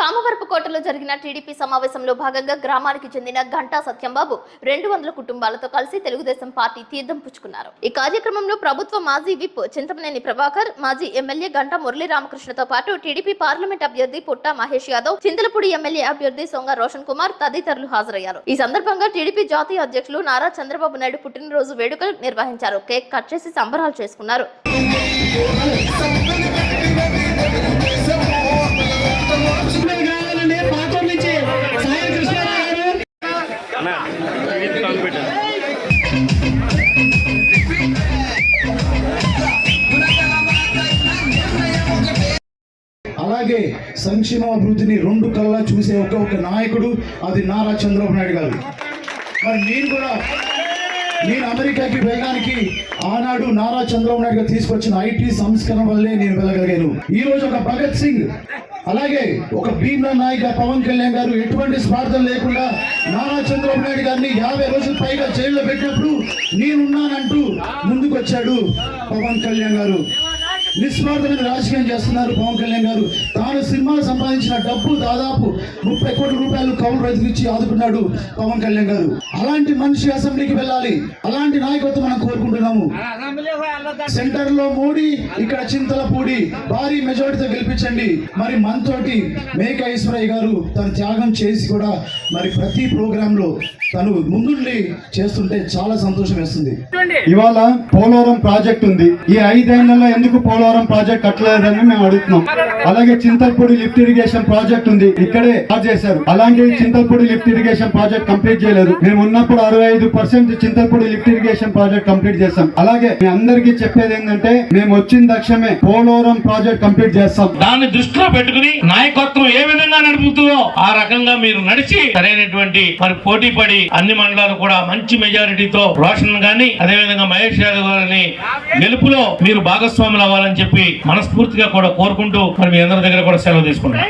కామవరపు కోటలో జరిగిన టీడీపీ సమావేశంలో భాగంగా గ్రామానికి చెందిన గంటా సత్యంబాబు రెండు వందల కుటుంబాలతో కలిసి తెలుగుదేశం పార్టీ తీర్థం పుచ్చుకున్నారు. ఈ కార్యక్రమంలో ప్రభుత్వ మాజీ విప్ చింతమనేని ప్రభాకర్ మాజీ ఎమ్మెల్యే గంటా మురళీ రామకృష్ణతో పాటు టీడీపీ పార్లమెంట్ అభ్యర్థి పుట్టా మహేష్ యాదవ్ చింతలపూడి ఎమ్మెల్యే అభ్యర్థి సొంగ రోషన్ కుమార్ తదితరులు హాజరయ్యారు. ఈ సందర్భంగా టీడీపీ జాతీయ అధ్యక్షులు నారా చంద్రబాబు నాయుడు పుట్టినరోజు వేడుకలు నిర్వహించారు. కేక్ కట్ చేసి సంబరాలు చేసుకున్నారు. అలాగే సంక్షేమ అభివృద్ధిని రెండు కళ్ళ చూసే ఒక ఒక నాయకుడు అది నారా చంద్రబాబు నాయుడు గారు. మరి నేను కూడా నేను అమెరికాకి వెళ్ళడానికి ఆనాడు నారా చంద్రబాబు నాయుడు గారు తీసుకొచ్చిన ఐటీ సంస్కరణ వల్లే నేను వెళ్ళగలిగాను. ఈ రోజు ఒక భగత్ సింగ్ అలాగే ఒక భీమ్లా నాయక్ పవన్ కళ్యాణ్ గారు ఎటువంటి స్వార్థం లేకుండా నా చంద్రబాబు నాయుడు గారిని యాభై రోజుల పైగా జైల్లో పెట్టినప్పుడు నేనున్నానంటూ ముందుకొచ్చాడు పవన్ కళ్యాణ్ గారు. నిస్వార్థమైన రాజకీయం చేస్తున్నారు పవన్ కళ్యాణ్ గారు. తాను సినిమా సంపాదించిన డబ్బు దాదాపు ముప్పై కోట్ల రూపాయలు కౌలు రైతులు ఇచ్చి ఆదుకున్నాడు పవన్ కళ్యాణ్ గారు. అలాంటి మనిషి అసెంబ్లీకి వెళ్ళాలి. అలాంటి నాయకత్వం మనం కోరుకుంటున్నాము. సెంటర్లో మోడీ ఇక్కడ చింతలపూడి భారీ మెజారిటీతో గెలిపించండి. మరి మనతోటి మేక ఈశ్వరయ్య గారు తన త్యాగం చేసి కూడా మరి ప్రతి ప్రోగ్రామ్లో తను ముందుండి చేస్తుంటే చాలా సంతోషం వేస్తుంది. ఇవాళ పోలవరం ప్రాజెక్ట్ ఉంది. ఈ ఐదేళ్ళలో ఎందుకు పోలవరం ప్రాజెక్ట్ కట్టలేదని మేము అడుగుతున్నాం. అలాగే చింతల్పూడి లిఫ్ట్ ఇరిగేషన్ ప్రాజెక్ట్ ఉంది. ఇక్కడే స్టార్ట్ చేశారు. అలాంటి Chintalapudi lift irrigation project complete చేయలేదు. మేము ఉన్నప్పుడు అరవై ఐదు percent Chintalapudi lift irrigation project complete చేస్తాం. అలాగే మీ అందరికీ చెప్పేది ఏంటంటే మేము వచ్చిన దక్షమే పోలవరం ప్రాజెక్ట్ కంప్లీట్ చేస్తాం. దాన్ని దృష్టిలో పెట్టుకుని నాయకత్వం ఏ విధంగా నడుపుతుందో ఆ రకంగా మీరు నడిచి సరైనటువంటి మరి పోటీ పడి అన్ని మండలాలు కూడా మంచి మెజారిటీతో రోషన్ గాని అదే విధంగా మహేష్ యాదవ్ గారిని గెలుపులో మీరు భాగస్వాములు అవ్వాలని చెప్పి మనస్ఫూర్తిగా కూడా కోరుకుంటూ మరి మీ అందరి దగ్గర కూడా సెలవు తీసుకుంటాం